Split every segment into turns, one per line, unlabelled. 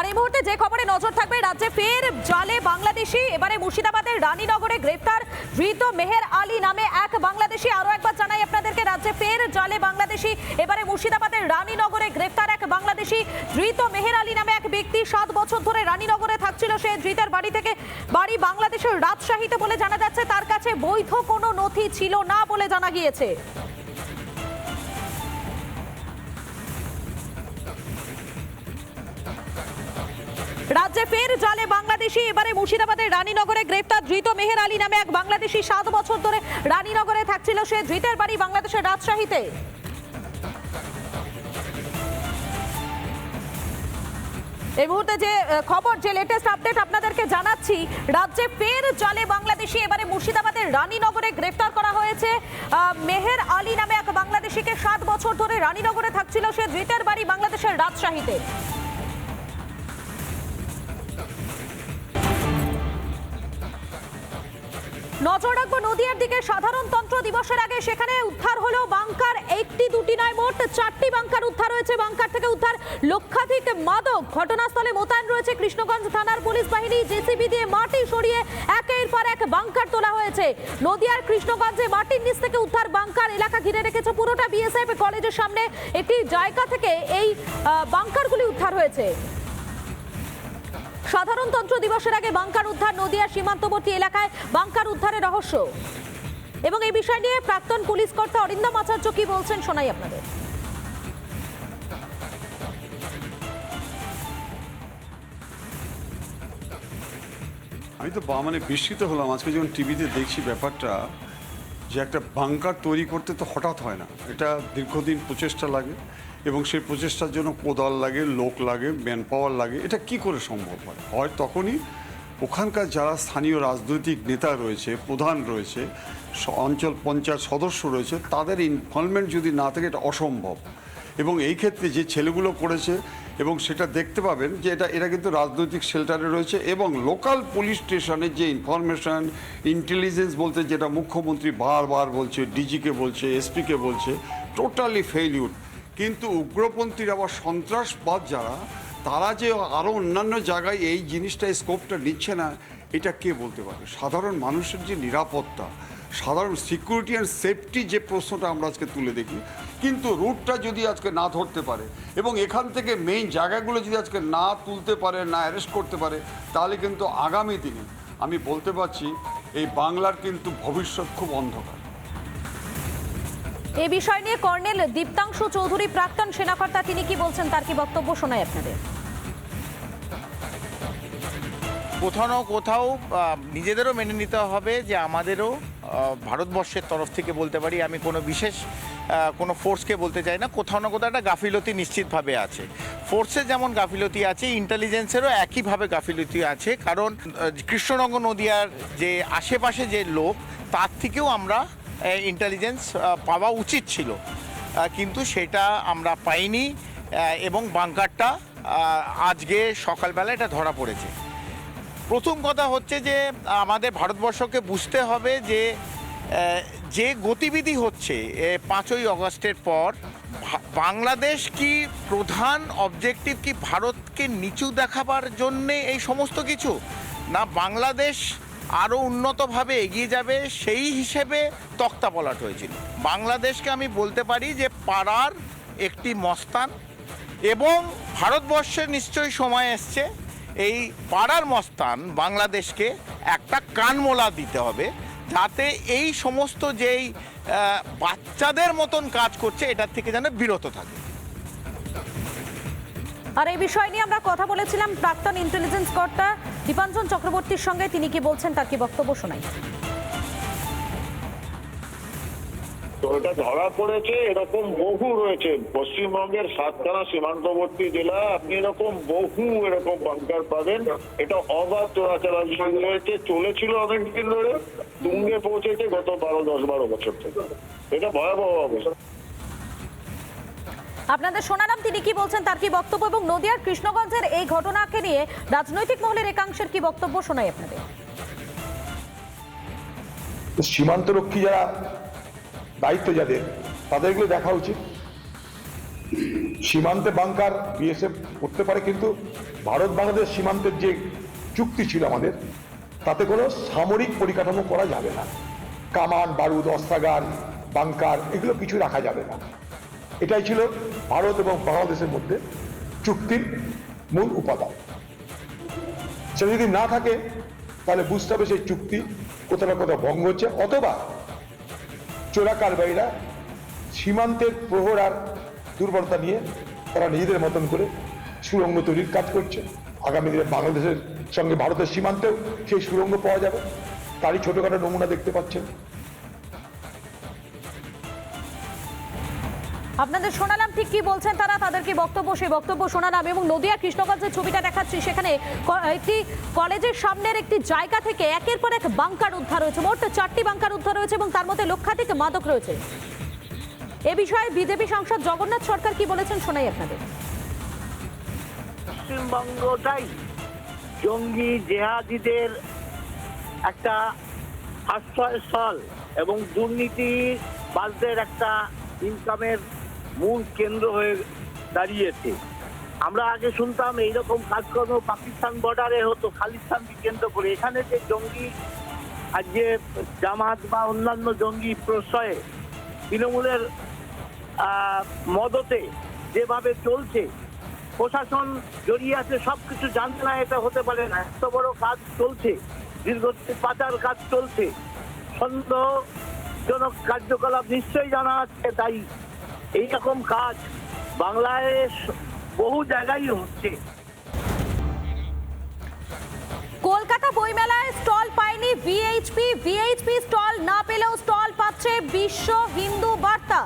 আর এই মুহূর্তে যে খবরে নজর থাকবে, রাজ্যে ফের জালে বাংলাদেশি, এবারে মুর্শিদাবাদের রানীনগরে গ্রেফতার ধৃত মেহের আলী নামে এক বাংলাদেশি। আরও একবার জানাই আপনাদেরকে, রাজ্যে ফের জালে বাংলাদেশি, এবারে মুর্শিদাবাদের রানীনগরে গ্রেফতার এক বাংলাদেশি। ধৃত মেহের আলী নামে এক ব্যক্তি সাত বছর ধরে রানীনগরে থাকছিল। সে ধৃতের বাড়ি থেকে বাড়ি বাংলাদেশের রাজশাহীতে বলে জানা যাচ্ছে, তার কাছে বৈধ কোনো নথি ছিল না বলে জানা গিয়েছে। রাজ্যে ফের জালে বাংলাদেশি। এবারে মুর্শিদাবাদের রানীনগরে গ্রেফতার ধৃত মেহের আলী নামে এক বাংলাদেশি সাত বছর ধরে রানীনগরে থাকছিল সে ধৃতের বাড়ি বাংলাদেশের রাজশাহীতে। এই মুহূর্তে যে খবর, যে লেটেস্ট আপডেট আপনাদেরকে জানাচ্ছি, রাজ্যে ফের জালে বাংলাদেশি, এবারে মুর্শিদাবাদের রানীনগরে গ্রেফতার করা হয়েছে। মেহের আলী নামে এক বাংলাদেশিকে সাত বছর ধরে রানীনগরে থাকছিল সে ধৃতের বাড়ি বাংলাদেশের রাজশাহীতে। নজর রাখব নদিয়ার দিকে। সাধারণতন্ত্র দিবসের আগে সেখানে উদ্ধার হলো বাংকার। একটি, দুটি নয়, মোট চারটি বাংকার উদ্ধার হয়েছে। বাংকার থেকে উদ্ধার লক্ষাধিক মাদক। ঘটনাস্থলে মোতায়েন রয়েছে কৃষ্ণগঞ্জ থানার পুলিশ বাহিনী। জেসিবি দিয়ে মাটি সরিয়ে একের পর এক বাংকার তোলা হয়েছে। নদিয়ার কৃষ্ণগঞ্জে মাটির নিচ থেকে উদ্ধার বাংকার এলাকা ঘিরে রেখেছে পুরোটা বিএসএফ কলেজের সামনে। একটি জায়গা থেকে এই বাংকারগুলি উদ্ধার হয়েছে। সাধারণতন্ত্র দিবসের আগে বাংকার উদ্ধার নদিয়ার সীমান্তবর্তী এলাকায় বাংকার উদ্ধারের রহস্য। এবং এই বিষয় নিয়ে প্রাক্তন পুলিশ কর্তা অরিন্দম আচার্য কি বলছেন শোনাই আপনাদের।
আমি তো মানে বিস্মিত হলাম। আজকে যখন টিভিতে দেখছি ব্যাপারটা, যে একটা বাংকার তৈরি করতে তো হঠাৎ হয় না। এটা দীর্ঘদিন প্রচেষ্টা লাগে। এবং সেই প্রচেষ্টার জন্য কোদাল লাগে, লোক লাগে ম্যান পাওয়ার লাগে। এটা কি করে সম্ভব হয়? হয় তখনই ওখানকার যারা স্থানীয় রাজনৈতিক নেতা রয়েছে, প্রধান রয়েছে অঞ্চল পঞ্চায়েত সদস্য রয়েছে, তাদের ইনভলভমেন্ট যদি না থাকে, এটা অসম্ভব। এবং এই ক্ষেত্রে যে ছেলেগুলো করেছে এবং সেটা দেখতে পাবেন যে এটা, এরা কিন্তু রাজনৈতিক শেল্টারে রয়েছে এবং লোকাল পুলিশ স্টেশনের যে ইনফরমেশন ইন্টেলিজেন্স বলতে যেটা মুখ্যমন্ত্রী বারবার বলছে ডিজিকে বলছে এসপিকে বলছে টোটালি ফেইলিউর কিন্তু উগ্রপন্থীর আবার সন্ত্রাসবাদ যারা, তারা যে আরও অন্যান্য জায়গায় এই জিনিসটা স্কোপটা নিচ্ছে না, এটা কে বলতে পারে সাধারণ মানুষের যে নিরাপত্তা, সাধারণ সিকিউরিটি অ্যান্ড সেফটি যে প্রশ্নটা আমরা আজকে তুলে দেখি, কিন্তু রুটটা যদি আজকে না ধরতে পারে এবং এখান থেকে মেইন জায়গাগুলো যদি আজকে না তুলতে পারে, না অ্যারেস্ট করতে পারে, তাহলে কিন্তু আগামী দিনে আমি বলতে পারছি, এই বাংলার কিন্তু ভবিষ্যৎ খুব অন্ধকার।
এই বিষয় নিয়ে কর্নেল দীপ্তাংশু চৌধুরী, প্রাক্তন সেনাকর্তা, তিনি কি বলছেন তার কি বক্তব্য শোনাই আপনাদের?
কোথাও না কোথাও নিজেদেরও মেনে নিতে হবে যে আমাদেরও ভারতবর্ষের তরফ থেকে বলতে পারি, আমি কোনো বিশেষ কোনো ফোর্সকে বলতে চাই না, কোথাও না কোথাও একটা গাফিলতি নিশ্চিতভাবে আছে। ফোর্সের যেমন গাফিলতি আছে ইন্টেলিজেন্সেরও একইভাবে গাফিলতি আছে, কারণ কৃষ্ণনগর নদিয়ার যে আশেপাশে যে লোক, তার থেকেও আমরা ইন্টেলিজেন্স পাওয়া উচিত ছিল। কিন্তু সেটা আমরা পাইনি এবং বাংকারটা আজকে সকালবেলা এটা ধরা পড়েছে। প্রথম কথা হচ্ছে যে, আমাদের ভারতবর্ষকে বুঝতে হবে যে যে গতিবিধি হচ্ছে পাঁচই অগস্টের পর বাংলাদেশ কি প্রধান অবজেক্টিভ কি ভারতকে নিচু দেখাবার জন্যে এই সমস্ত কিছু? না বাংলাদেশ আরও উন্নতভাবে এগিয়ে যাবে, সেই হিসেবে তক্তাপলাট হয়েছিল। বাংলাদেশকে আমি বলতে পারি যে পাড়ার একটি মস্তান এবং ভারতবর্ষের নিশ্চয়ই সময় এসছে, এই পাড়ার মস্তান বাংলাদেশকে একটা কানমোলা দিতে হবে, যাতে এই সমস্ত যেই বাচ্চাদের মতন কাজ করছে, এটার থেকে যেন বিরত থাকে।
আর এই বিষয় নিয়ে আমরা কথা বলেছিলাম প্রাক্তন ইন্টেলিজেন্স কর্তা দীপাঞ্জন চক্রবর্তীর সঙ্গে। তিনি কি বলছেন তার কি বক্তব্য শোনাই।
এটা ধরা পড়েছে, এরকম বহু রয়েছে। পশ্চিমবঙ্গের সাতখানা সীমান্তবর্তী জেলা, আপনি এরকম বহু এরকম বাংকার পাবেন। এটা অবাধ চোরাচালান শুরু হয়েছে, চলেছিল অনেকদিন ধরে, তুঙ্গে পৌঁছেছে গত বারো, দশ, বারো বছর থেকে। এটা ভয়াবহ অবস্থা।
আপনাদের শোনালাম, তিনি কি বলছেন, তার কি বক্তব্য এবং নদিয়ার কৃষ্ণগঞ্জের এই ঘটনাকে নিয়ে রাজনৈতিক মহলের একাংশের কি বক্তব্য শোনাই আপনাদের?
সীমান্তরক্ষী যারা দায়িত্ব যাদের, তাদেরগুলো দেখা উচিত। সীমান্তে বাংকার বিএসএফ করতে পারে, কিন্তু ভারত বাংলাদেশ সীমান্তের যে চুক্তি ছিল আমাদের, তাতে কোনো সামরিক পরিকাঠামো করা যাবে না। কামান, বারুদ অস্ত্রাগার বাংকার, এগুলো কিছু রাখা যাবে না। এটাই ছিল ভারত এবং বাংলাদেশের মধ্যে চুক্তির মূল উপাদান। সেটা যদি না থাকে, তাহলে বুঝতে হবে সেই চুক্তি কোথাও না কোথাও ভঙ্গ হচ্ছে, অথবা চোরা কারবারিরা সীমান্তের প্রহর আর দুর্বলতা নিয়ে তারা নিজেদের মতন করে সুরঙ্গ তৈরির কাজ করছে। আগামী দিনে বাংলাদেশের সঙ্গে ভারতের সীমান্তেও সেই সুরঙ্গ পাওয়া যাবে। তারই ছোটখাটো নমুনা দেখতে পাচ্ছেন।
আপনাদের শোনালাম ঠিক কি বলছেন তারা? তাদের কি বক্তব্য, সেই বক্তব্য শোনালাম এবং নদিয়া কৃষ্ণগঞ্জের ছবিটা দেখাচ্ছি। সেখানে একটি কলেজের সামনের একটি জায়গা থেকে একের পর এক বাংকার উদ্ধার হয়েছে। মোট চারটি বাংকার উদ্ধার হয়েছে এবং তার মধ্যে লক্ষাধিক মাদক রয়েছে। এ বিষয়ে বিজেপি সাংসদ জগন্নাথ সরকার কি বলেছেন শোনাই আপনাদের।
পশ্চিমবঙ্গটাই জঙ্গি জেহাদিদের একটা আশ্রয়স্থল এবং দুর্নীতি দুর্নীতিবাজদের একটা ইনকামের মূল কেন্দ্র হয়ে দাঁড়িয়েছে। আমরা আগে শুনতাম এইরকম কাজকর্ম পাকিস্তান বর্ডারে হতো, খালিস্তানকে কেন্দ্র করে। এখানে যে জঙ্গি, আর যে জামাত বা অন্যান্য জঙ্গি প্রশ্রয়ে তৃণমূলের মদতে যেভাবে চলছে, প্রশাসন জড়িয়ে আছে সব কিছু জানতে না, এটা হতে পারে না। এত বড় কাজ চলছে, দীর্ঘ পাচার কাজ চলছে। সন্দেহজনক কার্যকলাপ নিশ্চয়ই জানা আছে, তাই এইরকম কাজ বাংলায় বহু জায়গায় হচ্ছে।
কলকাতা বইমেলায় স্টল পায়নি ভিএইচপি ভিএইচপি স্টল না পেলেও স্টল পাচ্ছে বিশ্ব হিন্দু বার্তা।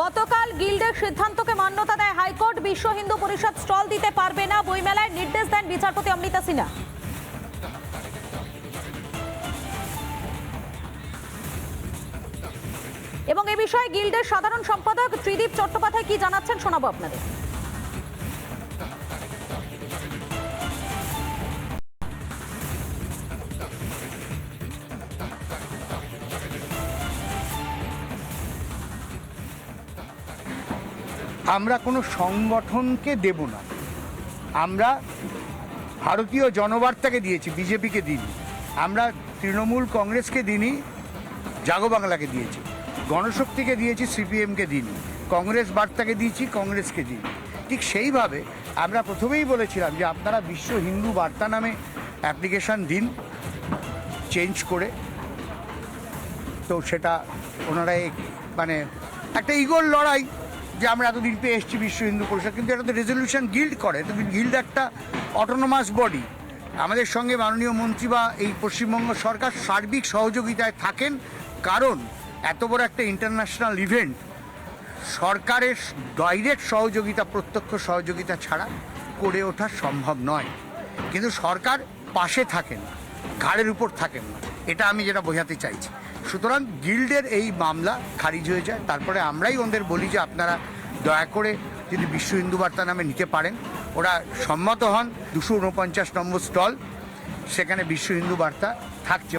গতকাল গিল্ডের সিদ্ধান্তকে মান্যতা দেয় হাইকোর্ট। বিশ্ব হিন্দু পরিষদ স্টল দিতে পারবে না। বইমেলায় নির্দেশ দেন বিচারপতি অমৃতা সিনহা। এবং এ বিষয়ে গিল্ডের সাধারণ সম্পাদক ত্রিদীপ চট্টোপাধ্যায় কি জানাচ্ছেন শোনাবো আপনাদের।
আমরা কোনো সংগঠনকে দেব না। আমরা ভারতীয় জনবার্তাকে দিয়েছি, বিজেপিকে দিইনি। আমরা তৃণমূল কংগ্রেসকে দিইনি, জাগো বাংলাকে দিয়েছি। গণশক্তিকে দিয়েছি, সিপিএমকে দিইনি। কংগ্রেস বার্তাকে দিয়েছি, কংগ্রেসকে দিই ঠিক সেইভাবে আমরা প্রথমেই বলেছিলাম যে আপনারা বিশ্ব হিন্দু বার্তা নামে অ্যাপ্লিকেশন দিন, চেঞ্জ করে। তো সেটা ওনারা মানে একটা ইগোর লড়াই যে আমরা এতদিন পেয়ে এসেছি বিশ্ব হিন্দু পরিষদ, কিন্তু এটা তো রেজলিউশন গিল্ড করে। তো গিল্ড একটা অটোনোমাস বডি আমাদের সঙ্গে মাননীয় মন্ত্রী বা এই পশ্চিমবঙ্গ সরকার সার্বিক সহযোগিতায় থাকেন। কারণ এত বড় একটা ইন্টারন্যাশনাল ইভেন্ট সরকারের ডাইরেক্ট সহযোগিতা, প্রত্যক্ষ সহযোগিতা ছাড়া করে ওঠা সম্ভব নয়। কিন্তু সরকার পাশে থাকেন, ঘাড়ের উপর থাকেন না। এটা আমি যেটা বোঝাতে চাইছি। সুতরাং গিল্ডের এই মামলা খারিজ হয়ে যায়। তারপরে আমরাই ওদের বলি যে আপনারা দয়া করে যদি বিশ্ব হিন্দু বার্তা নামে নিতে পারেন, ওরা সম্মত হন। দুশো উনপঞ্চাশ নম্বর স্টল, সেখানে বিশ্ব হিন্দু বার্তা থাকছে।